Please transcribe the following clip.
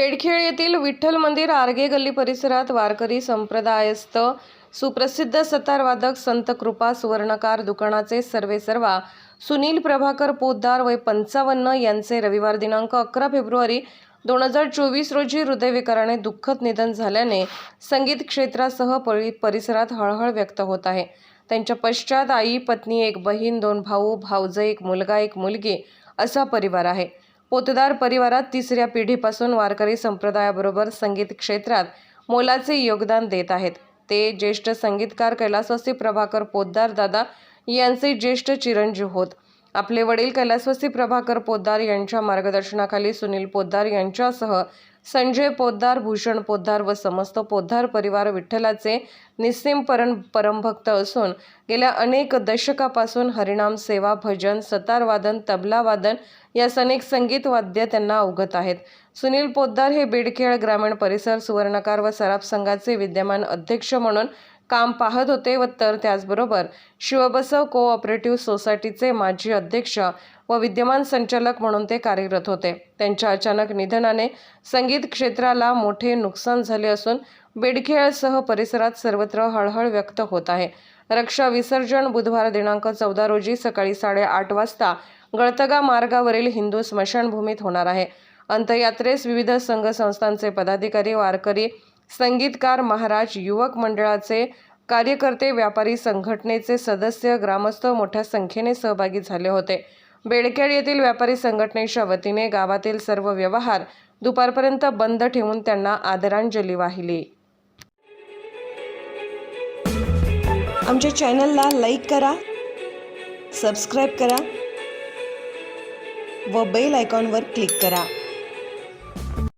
बेडखेळ येथील विठ्ठल मंदिर आर्गे गल्ली परिसरात वारकरी संप्रदायस्थ सुप्रसिद्ध सतारवादक संत कृपा सुवर्णकार दुकानाचे सर्वेसर्वा सुनील प्रभाकर पोद्दार वय पंचावन्न यांचे रविवार दिनांक अकरा फेब्रुवारी दोन हजार चोवीस रोजी हृदयविकाराने दुःखद निधन झाल्याने संगीत क्षेत्रासह परि परिसरात हळहळ व्यक्त होत आहे. त्यांच्या पश्चात आई पत्नी एक बहीण दोन भाऊ भाऊज एक मुलगा एक मुलगी असा परिवार आहे. पोतदार परिवारात तिसऱ्या पिढीपासून वारकरी संप्रदायाबरोबर संगीत क्षेत्रात मोलाचे योगदान देत आहेत. ते ज्येष्ठ संगीतकार कैलासवासी प्रभाकर पोद्दार दादा यांचे ज्येष्ठ चिरंजीव होत. आपले वडील कैलासवासी प्रभाकर पोद्दार यांच्या मार्गदर्शनाखाली सुनील पोद्दार यांच्यासह संजय पोद्दार भूषण पोद्दार व समस्त पोद्दार परिवार विठ्ठलाचे निस्सिम परम परमभक्त असून गेल्या अनेक दशकापासून हरिणाम सेवा भजन सतारवादन तबलावादन यास अनेक संगीत वाद्य त्यांना अवगत आहेत. सुनील पोद्दार हे बिडखेळ ग्रामीण परिसर सुवर्णकार व सराफ संघाचे विद्यमान अध्यक्ष म्हणून काम पाहत होते व तर त्याचबरोबर शिवबसव कोऑपरेटिव्ह सोसायटीचे माजी अध्यक्ष व विद्यमान संचालक म्हणून ते कार्यरत होते. त्यांच्या अचानक निधनाने संगीत क्षेत्राला मोठे नुकसान झाले असून बेडखेळसह परिसरात सर्वत्र हळहळ व्यक्त होत आहे. रक्षा विसर्जन बुधवार दिनांक चौदा रोजी सकाळी साडेआठ वाजता गळतगा मार्गावरील हिंदू स्मशानभूमीत होणार आहे. अंतयात्रेस विविध संघ संस्थांचे पदाधिकारी वारकरी संगीतकार महाराज युवक मंडळाचे कार्यकर्ते व्यापारी संघटनेचे सदस्य ग्रामस्थ मोठ्या संख्येने सहभागी झाले होते. बेडखेड येथील व्यापारी संघटनेच्या वतीने गावातील सर्व व्यवहार दुपारपर्यंत बंद ठेवून त्यांना आदरांजली वाहिली. आमच्या चॅनलला लाईक करा सबस्क्राईब करा व बेल आयकॉनवर क्लिक करा.